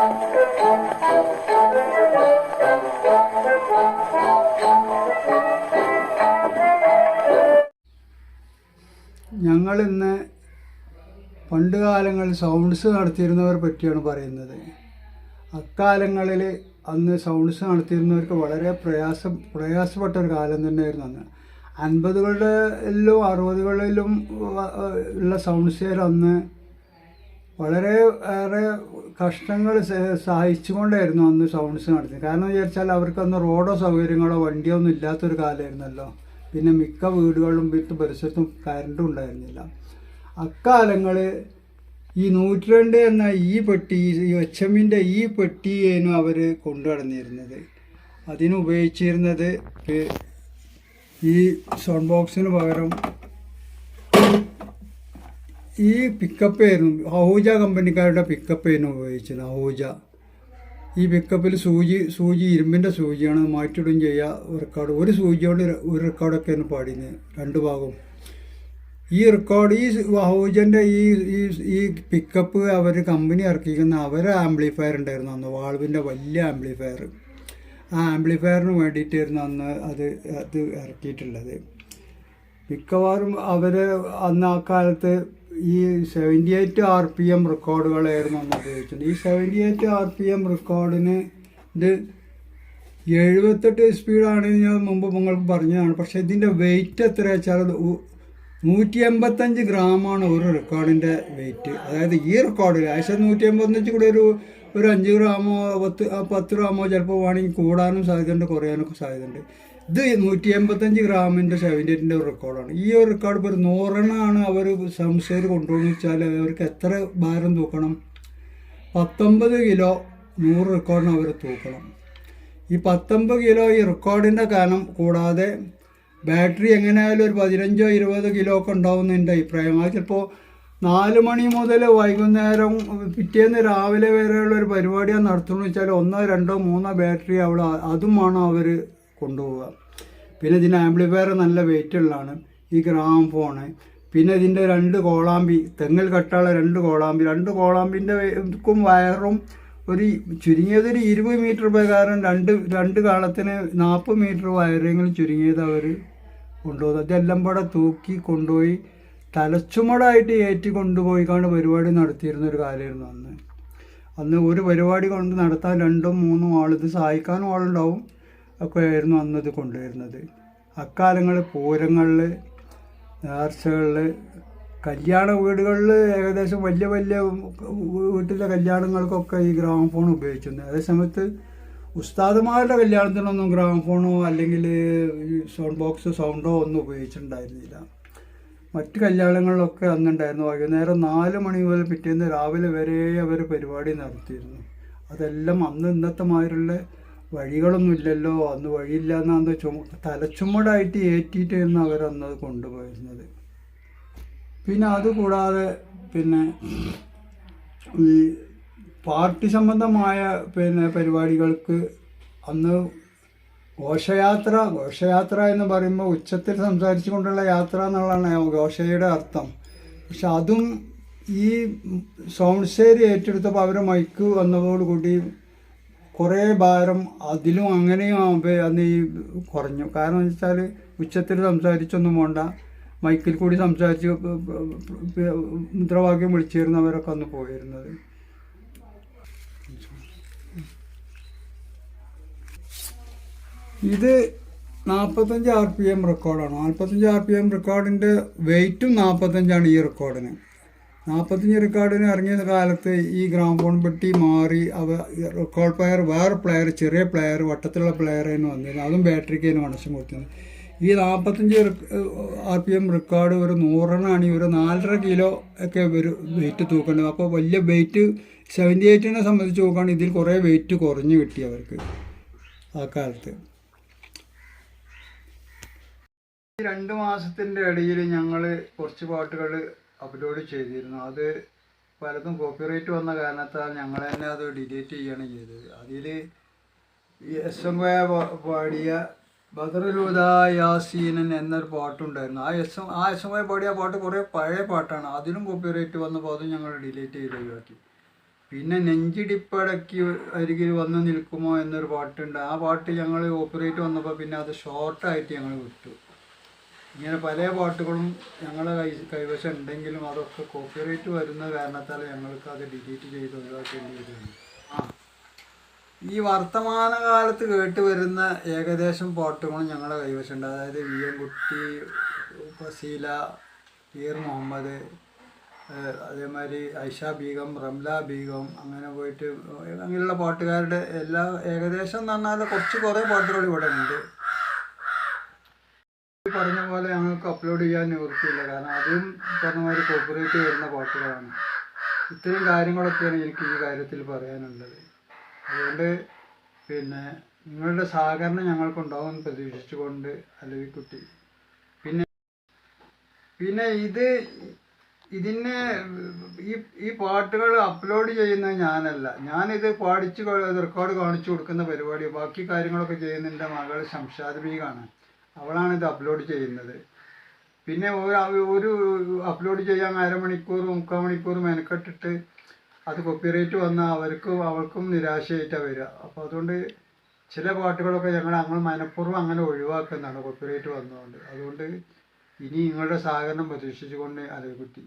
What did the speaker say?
ഞങ്ങൾ ഇന്ന് പണ്ട് കാലങ്ങളിൽ സൗണ്ട്സ് നടത്തിയിരുന്നവരെ പറ്റിയാണ് പറയുന്നത്. അക്കാലങ്ങളിൽ അന്ന് സൗണ്ട്സ് നടത്തിയിരുന്നവർക്ക് വളരെ പ്രയാസം പ്രയാസപ്പെട്ട ഒരു കാലം തന്നെയായിരുന്നു അന്ന്. അൻപതുകളിലും അറുപതുകളിലും ഉള്ള സൗണ്ട്സുകാർ അന്ന് വളരെ ഏറെ കഷ്ടങ്ങൾ സഹിച്ചുകൊണ്ടായിരുന്നു അന്ന് സൗണ്ട്സ് നടത്തിയത്. കാരണം വിചാരിച്ചാൽ അവർക്കന്ന് റോഡോ സൗകര്യങ്ങളോ വണ്ടിയോ ഒന്നും ഇല്ലാത്തൊരു കാലമായിരുന്നല്ലോ. പിന്നെ മിക്ക വീടുകളിലും വീട്ടു പരിസരത്തും കറണ്ടും ഉണ്ടായിരുന്നില്ല. അക്കാലങ്ങൾ ഈ നൂറ്റിരണ്ട് എന്ന ഈ പെട്ടി ഈ എച്ച് എമ്മിന്റെ ഈ പെട്ടിയേനും അവർ കൊണ്ടുനടന്നിരുന്നത് അതിനുപയോഗിച്ചിരുന്നത് ഈ സൗണ്ട് ബോക്സിന് പകരം ഈ പിക്കപ്പ് ആയിരുന്നു. അഹൂജ കമ്പനിക്കാരുടെ പിക്കപ്പ് ആയിരുന്നു ഉപയോഗിച്ചത് അഹൂജ ഈ പിക്കപ്പിൽ സൂചി സൂചി ഇരുമ്പിന്റെ സൂചിയാണ് മാറ്റിയിടും ചെയ്യുക റെക്കോർഡ് ഒരു സൂചിയോട് ഒരു റെക്കോർഡൊക്കെയാണ് പാടിയത് രണ്ട് ഭാഗവും. ഈ റെക്കോർഡ് ഈ അഹൂജന്റെ ഈ ഈ ഈ പിക്കപ്പ് അവർ കമ്പനി ഇറക്കിക്കുന്ന അവരെ ആംപ്ലിഫയർ ഉണ്ടായിരുന്നു അന്ന് വാൾവിന്റെ വലിയ ആംപ്ലിഫയർ ആ ആംപ്ലിഫയറിന് വേണ്ടിയിട്ടായിരുന്നു അന്ന് അത് അത് ഇറക്കിയിട്ടുള്ളത്. മിക്കവാറും അവർ അന്ന് ആ കാലത്ത് ഈ seventy eight R P M റെക്കോർഡുകളായിരുന്നു അന്ന് ഉപയോഗിച്ചത്. ഈ seventy eight R P M റെക്കോർഡിന് ഇത് എഴുപത്തെട്ട് സ്പീഡാണ് ഞാൻ മുമ്പ് നിങ്ങൾക്ക് പറഞ്ഞതാണ്. പക്ഷേ ഇതിന്റെ വെയിറ്റ് എത്ര വെച്ചാൽ നൂറ്റി എൺപത്തഞ്ച് ഗ്രാമാണ് ഒരു റെക്കോർഡിന്റെ വെയിറ്റ് അതായത് ഈ റെക്കോർഡിൽ ഏകദേശം നൂറ്റി എൺപത്തഞ്ച് കൂടെ ഒരു ഒരു അഞ്ച് ഗ്രാമോ പത്ത് പത്ത് ഗ്രാമോ ചിലപ്പോൾ വേണമെങ്കിൽ കൂടാനും സാധ്യതയുണ്ട് കുറയാനൊക്കെ സാധ്യതയുണ്ട്. ഇത് നൂറ്റി എൺപത്തഞ്ച് ഗ്രാമിന്റെ സെവന്റി എയ്റ്റിന്റെ ഒരു റെക്കോർഡാണ്. ഈ ഒരു റെക്കോർഡ് ഇപ്പോൾ ഒരു നൂറെണ്ണമാണ് അവർ സംശയം കൊണ്ടുപോകുന്നത് വെച്ചാൽ അവർക്ക് എത്ര ഭാരം തൂക്കണം? പത്തൊമ്പത് കിലോ നൂറ് റെക്കോർഡിന് അവർ തൂക്കണം. ഈ പത്തൊമ്പത് കിലോ ഈ റെക്കോർഡിന്റെ കാരണം കൂടാതെ ബാറ്ററി എങ്ങനെയായാലും ഒരു പതിനഞ്ചോ ഇരുപത് കിലോ ഒക്കെ ഉണ്ടാവുന്ന എന്റെ അഭിപ്രായം. അത് ചിലപ്പോൾ നാല് മണി മുതൽ വൈകുന്നേരം പിറ്റേന്ന് രാവിലെ വരെയുള്ള ഒരു പരിപാടിയാണ് നടത്തുന്നത് വെച്ചാൽ ഒന്നോ രണ്ടോ മൂന്നോ ബാറ്ററി അവിടെ അതുമാണ് അവർ കൊണ്ടുപോവുക. പിന്നെ ഇതിന്റെ ആംപ്ലിഫയർ നല്ല വെയിറ്റ് ഉള്ളതാണ്. ഈ ഗ്രാം ഫോണ് പിന്നെ ഇതിന്റെ രണ്ട് കോളാമ്പി തെങ്ങിൽ കെട്ടാനുള്ള രണ്ട് കോളാമ്പി. രണ്ട് കോളാമ്പിന്റെ വയറും ഒരു ചുരുങ്ങിയതൊരു ഇരുപത് മീറ്റർ പ്രകാരം രണ്ട് രണ്ട് കാലത്തിന് നാൽപ്പത് മീറ്റർ വയറെങ്കിലും ചുരുങ്ങിയത് അവർ കൊണ്ടുപോകുന്നത് അതെല്ലാം കൂടെ തൂക്കി കൊണ്ടുപോയി തലച്ചുമടായിട്ട് ഏറ്റി കൊണ്ടുപോയി കൊണ്ടുപോയിക്കാണ്ട് പരിപാടി നടത്തിയിരുന്ന ഒരു കാലമായിരുന്നു അന്ന്. അന്ന് ഒരു പരിപാടി കൊണ്ട് നടത്താൻ രണ്ടും മൂന്നും ആൾ ഇത് സഹായിക്കാനും ആളുണ്ടാവും. ഒക്കെ ആയിരുന്നു അന്ന് ഇത് കൊണ്ടുവരുന്നത്. അക്കാലങ്ങളിൽ പൂരങ്ങളിൽ നേർച്ചകളിൽ കല്യാണ വീടുകളിൽ ഏകദേശം വലിയ വലിയ വീട്ടിലെ കല്യാണങ്ങൾക്കൊക്കെ ഈ ഗ്രാമഫോൺ ഉപയോഗിച്ചിരുന്നത്. അതേ സമയത്ത് ഉസ്താദുമാരുടെ കല്യാണത്തിനൊന്നും ഗ്രാമഫോണോ അല്ലെങ്കിൽ സൗണ്ട് ബോക്സ് സൗണ്ടോ ഒന്നും ഉപയോഗിച്ചിട്ടുണ്ടായിരുന്നില്ല. മറ്റ് കല്യാണങ്ങളിലൊക്കെ അന്നുണ്ടായിരുന്നു. വൈകുന്നേരം നാല് മണി മുതൽ പിറ്റേന്ന് രാവിലെ വരെ അവർ പരിപാടി നടത്തിയിരുന്നു. അതെല്ലാം അന്ന് ഇന്നത്തെ മാതിരിയുള്ള വഴികളൊന്നും ഇല്ലല്ലോ അന്ന് വഴിയില്ല എന്നാന്ന് ചുമ തലച്ചുമടായിട്ട് ഏറ്റിട്ടായിരുന്നു അവരന്ന് കൊണ്ടുപോയിരുന്നത്. പിന്നെ അതുകൂടാതെ പിന്നെ ഈ പാർട്ടി സംബന്ധമായ പിന്നെ പരിപാടികൾക്ക് അന്ന് ഘോഷയാത്ര ഘോഷയാത്ര എന്ന് പറയുമ്പോൾ ഉച്ചത്തിൽ സംസാരിച്ചു കൊണ്ടുള്ള യാത്ര എന്നുള്ളതാണ് ഘോഷയുടെ അർത്ഥം. പക്ഷെ അതും ഈ സൗണ്ട് ഏറ്റെടുത്തപ്പോൾ അവർ മൈക്ക് വന്നതോടുകൂടി കുറേ ഭാരം അതിലും അങ്ങനെയും ആകുമ്പോൾ അന്ന് ഈ കുറഞ്ഞു. കാരണം വെച്ചാൽ ഉച്ചത്തിൽ സംസാരിച്ചൊന്നും വേണ്ട. മൈക്കിൽ കൂടി സംസാരിച്ച് മുദ്രാവാക്യം വിളിച്ചിരുന്നവരൊക്കെ അന്ന് പോയിരുന്നത്. ഇത് നാൽപ്പത്തഞ്ച് ആർ പി എം റെക്കോർഡാണ്. നാൽപ്പത്തഞ്ച് ആർ പി എം റെക്കോർഡിന്റെ വെയിറ്റും നാൽപ്പത്തഞ്ചാണ് ഈ റെക്കോർഡിന്. നാൽപ്പത്തഞ്ച് റെക്കോർഡിന് ഇറങ്ങിയ കാലത്ത് ഈ ഗ്രാമഫോൺ പെട്ടി മാറി അവ റെക്കോർഡ് പ്ലെയർ വേറെ പ്ലെയർ ചെറിയ പ്ലെയർ വട്ടത്തിലുള്ള പ്ലെയർ തന്നെ വന്നിരുന്നു അതും ബാറ്ററിക്ക് തന്നെ കണക്ഷൻ കൊടുത്തിരുന്നത് ഈ നാൽപ്പത്തഞ്ച് ആർ പി എം റെക്കോർഡ് ഒരു നൂറെണ്ണാണ്. ഒരു നാലര കിലോ ഒക്കെ ഒരു വെയിറ്റ് തൂക്കേണ്ടത്. അപ്പോൾ വലിയ വെയിറ്റ് സെവന്റി എയ്റ്റിനെ സംബന്ധിച്ച് നോക്കുകയാണെങ്കിൽ ഇതിൽ കുറേ വെയിറ്റ് കുറഞ്ഞു കിട്ടി അവർക്ക് ആ കാലത്ത്. രണ്ട് മാസത്തിന്റെ ഇടയിൽ ഞങ്ങൾ കുറച്ച് പാട്ടുകൾ അപ്ലോഡ് ചെയ്തിരുന്നു. അത് പലതും കോപ്പിറൈറ്റ് വന്ന കാരണത്താൽ ഞങ്ങൾ തന്നെ അത് ഡിലീറ്റ് ചെയ്യാണ് ചെയ്തത്. അതിൽ എസ് എം കോയ പാടിയ യാസീനൻ എന്നൊരു പാട്ടുണ്ടായിരുന്നു. ആ എസ് എം ആ എസ് എം കോയ പാടിയ പാട്ട് കുറേ പഴയ പാട്ടാണ്. അതിനും കോപ്പിറൈറ്റ് വന്നപ്പോൾ അതും ഞങ്ങൾ ഡിലീറ്റ് ചെയ്ത് ഒഴിവാക്കി. പിന്നെ നെഞ്ചിടിപ്പടക്കി അരികിൽ വന്ന് നിൽക്കുമോ എന്നൊരു പാട്ടുണ്ട്. ആ പാട്ട് ഞങ്ങൾ കോപ്പിറൈറ്റ് വന്നപ്പോൾ പിന്നെ അത് ഷോർട്ടായിട്ട് ഞങ്ങൾ വിട്ടു. ഇങ്ങനെ പല പാട്ടുകളും ഞങ്ങളെ കൈ കൈവശം ഉണ്ടെങ്കിലും അതൊക്കെ കോപ്പിറൈറ്റ് വരുന്ന കാരണത്താൽ ഞങ്ങൾക്ക് അത് ഡിലീറ്റ് ചെയ്ത് ഒഴിവാക്കേണ്ടി വരുന്നു ആ. ഈ വർത്തമാനകാലത്ത് കേട്ട് വരുന്ന ഏകദേശം പാട്ടുകളും ഞങ്ങളുടെ കൈവശമുണ്ട്. അതായത് വി എം കുട്ടി ഫസീല പീർ മുഹമ്മദ് അതേമാതിരി ഐഷ ബീഗം റംല ബീഗം അങ്ങനെ പോയിട്ട് അങ്ങനെയുള്ള പാട്ടുകാരുടെ എല്ലാ ഏകദേശം എന്ന് പറഞ്ഞാൽ കുറച്ച് കുറേ പാട്ടുകൾ ഇവിടെ ഉണ്ട് ഈ പറഞ്ഞ ഞങ്ങൾക്ക് അപ്ലോഡ് ചെയ്യാൻ നിവൃത്തിയില്ല. കാരണം അതും പറഞ്ഞ മാതിരി കോപ്പറേറ്റ് വരുന്ന പാട്ടുകളാണ്. ഇത്രയും കാര്യങ്ങളൊക്കെയാണ് എനിക്ക് ഈ കാര്യത്തിൽ പറയാനുള്ളത്. അതുകൊണ്ട് പിന്നെ നിങ്ങളുടെ സഹകരണം ഞങ്ങൾക്കുണ്ടാവും പ്രതീക്ഷിച്ചുകൊണ്ട് അലവിക്കുട്ടി. പിന്നെ പിന്നെ ഇത് ഇതിനെ ഈ ഈ പാട്ടുകൾ അപ്ലോഡ് ചെയ്യുന്ന ഞാനല്ല. ഞാനിത് പാടിച്ച് റെക്കോർഡ് കാണിച്ചു കൊടുക്കുന്ന പരിപാടി. ബാക്കി കാര്യങ്ങളൊക്കെ ചെയ്യുന്ന എന്റെ മകൾ ശംഷാദ് ബീഗാണ്. അവളാണ് ഇത് അപ്ലോഡ് ചെയ്യുന്നത്. പിന്നെ ഒരു അപ്ലോഡ് ചെയ്യാൻ അരമണിക്കൂർ മുക്കാൽ മണിക്കൂർ മെനക്കെട്ടിട്ട് അത് കോപ്പിറൈറ്റ് വന്നാൽ അവർക്കും അവൾക്കും നിരാശയായിട്ടാണ് വരിക അപ്പോൾ അതുകൊണ്ട് ചില പാട്ടുകളൊക്കെ ഞങ്ങൾ ഞങ്ങൾ മനഃപൂർവം അങ്ങനെ ഒഴിവാക്കുന്നതാണ് കോപ്പിറൈറ്റ് വന്നതുകൊണ്ട് അതുകൊണ്ട് ഇനി നിങ്ങളുടെ സഹകരണം പ്രതീക്ഷിച്ചുകൊണ്ട് അലകുട്ടി